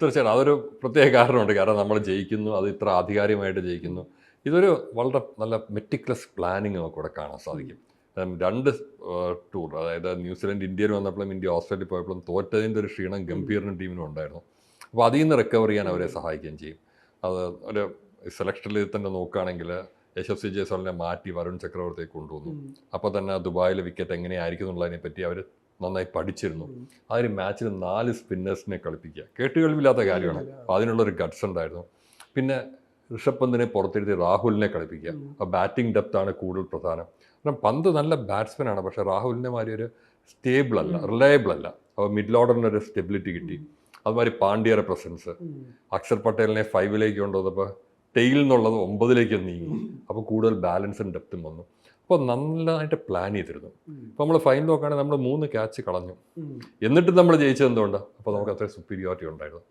തീർച്ചയായിട്ടും അതൊരു പ്രത്യേക കാരണമുണ്ട്. കാരണം നമ്മൾ ജയിക്കുന്നു അത് ഇത്ര ആധികാരികമായിട്ട് ജയിക്കുന്നു. ഇതൊരു വളരെ നല്ല മെറ്റിക്ലസ് പ്ലാനിങ് നമുക്ക് ഇവിടെ കാണാൻ സാധിക്കും. രണ്ട് ടൂർ അതായത് ന്യൂസിലൻഡ് ഇന്ത്യയിൽ വന്നപ്പോഴും ഇന്ത്യ ഓസ്ട്രേലിയ പോയപ്പോഴും തോറ്റതിന്റെ ഒരു ക്ഷീണം ഗംഭീറിനും ടീമിനും ഉണ്ടായിരുന്നു. അപ്പോൾ അതിൽ നിന്ന് റിക്കവർ ചെയ്യാൻ അവരെ സഹായിക്കുകയും ചെയ്യും. അത് ഒരു സെലക്ഷനിൽ തന്നെ നോക്കുകയാണെങ്കിൽ യശസ്വി ജയ്സ്വാളിനെ മാറ്റി വരുൺ ചക്രവർത്തിയെ കൊണ്ടുവന്നു. അപ്പോൾ തന്നെ ദുബായിലെ വിക്കറ്റ് എങ്ങനെയായിരിക്കും എന്നുള്ളതിനെ പറ്റി അവർ നന്നായി പഠിച്ചിരുന്നു. ആ ഒരു മാച്ചിൽ നാല് സ്പിന്നേഴ്സിനെ കളിപ്പിക്കുക. കേട്ടുകേൾവില്ലാത്ത കാര്യമാണ്. അപ്പോൾ അതിനുള്ളൊരു ഗഡ്സ് ഉണ്ടായിരുന്നു. പിന്നെ ഋഷഭ് പന്തിനെ പുറത്തിരുത്തി രാഹുലിനെ കളിപ്പിക്കുക. ആ ബാറ്റിംഗ് ഡെപ്ത് ആണ് കൂടുതൽ പ്രധാനം. കാരണം പന്ത് നല്ല ബാറ്റ്സ്മാൻ ആണ്. പക്ഷേ രാഹുലിനെ മാതിരി ഒരു സ്റ്റേബിൾ അല്ല റിലയബിൾ അല്ല. അപ്പോൾ മിഡിൽ ഓർഡറിന് ഒരു സ്റ്റെബിലിറ്റി കിട്ടി. അതുമാതിരി പാണ്ഡ്യയുടെ പ്രസൻസ് അക്ഷർ പട്ടേലിനെ ഫൈവിലേക്ക് കൊണ്ടുവന്നപ്പോൾ ടെയിൽ എന്നുള്ളത് ഒമ്പതിലേക്ക് നീങ്ങി. അപ്പോൾ കൂടുതൽ ബാലൻസും ഡെപ്തും വന്നു. അപ്പോൾ നല്ലതായിട്ട് പ്ലാൻ ചെയ്തിരുന്നു. അപ്പോൾ നമ്മൾ ഫൈനൽ നോക്കുകയാണെങ്കിൽ നമ്മൾ മൂന്ന് ക്യാച്ച് കളഞ്ഞു. എന്നിട്ടും നമ്മൾ ജയിച്ചത് എന്തുകൊണ്ടാണ് അപ്പോൾ നമുക്ക് അത്ര സുപ്പീരിയോറിറ്റി ഉണ്ടായിരുന്നു.